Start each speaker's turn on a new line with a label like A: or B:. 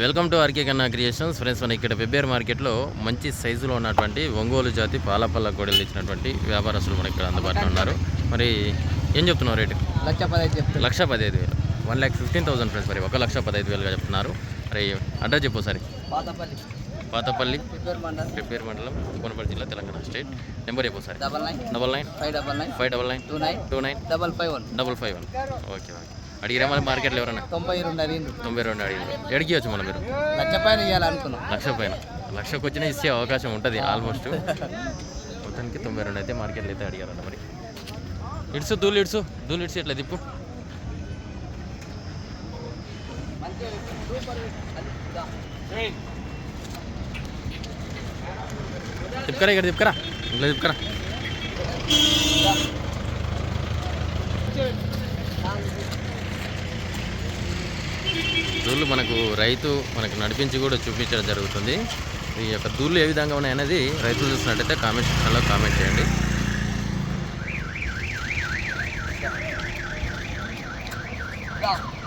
A: Welcome to RK Kanna creations. Friends మన ఇక్కడ వెబ్బేర్ మార్కెట్లో మంచి సైజులో ఉన్నటువంటి ఒంగోలు జాతి పాలపల్ల గొడవలు ఇచ్చినటువంటి వ్యాపారస్తులు మన ఇక్కడ అందుబాటులో ఉన్నారు. మరి ఏం చెప్తున్నారు రేటు?
B: లక్ష పదహైదు
A: లక్ష పదహైదు వేలు. One lakh fifteen thousand friends మరి ఒక లక్ష పదహైదు వేలుగా చెప్తున్నారు. మరి అడ్రస్ చెప్పు సరే
B: పాతపల్లి.
A: పెబ్బేరు మండలం. కొనపల్లి జిల్లా తెలంగాణ స్టేట్. నెంబర్ చెప్పు సరే
B: double nine.
A: Double nine.
B: Five double nine.
A: Five double nine.
B: Two nine.
A: Two nine.
B: Double five one.
A: Double five one. Okay okay. అడిగిరా మరి మార్కెట్లో ఎవరన్నా?
B: తొంభై రెండు అడిగిండు
A: తొంభై రెండు అడిగారు ఎడికి వచ్చు మనం మీరు?
B: లక్ష పైన ఇవ్వాలనుకున్నాం
A: లక్ష పైన. లక్షకు వచ్చినా ఇచ్చే అవకాశం ఉంటుంది ఆల్మోస్ట్ మొత్తానికి తొంభై రెండు అయితే మార్కెట్లో అయితే అడిగారన్న మరి. ఇడ్సు దూలు ఇడ్సు దూలు ఇడ్సు ఇట్లా తిప్పు తిప్పుకరా ఇక్కడ తిప్పుకరా ఇంట్లో తిప్పుకరా దూళ్ళు మనకు రైతు మనకు నడిపించి కూడా చూపించడం జరుగుతుంది ఈ యొక్క దూళ్ళు ఏ విధంగా ఉన్నాయనేది రైతులు చూసినట్టయితే కామెంట్ సెక్షన్లో కామెంట్ చేయండి
B: Yeah.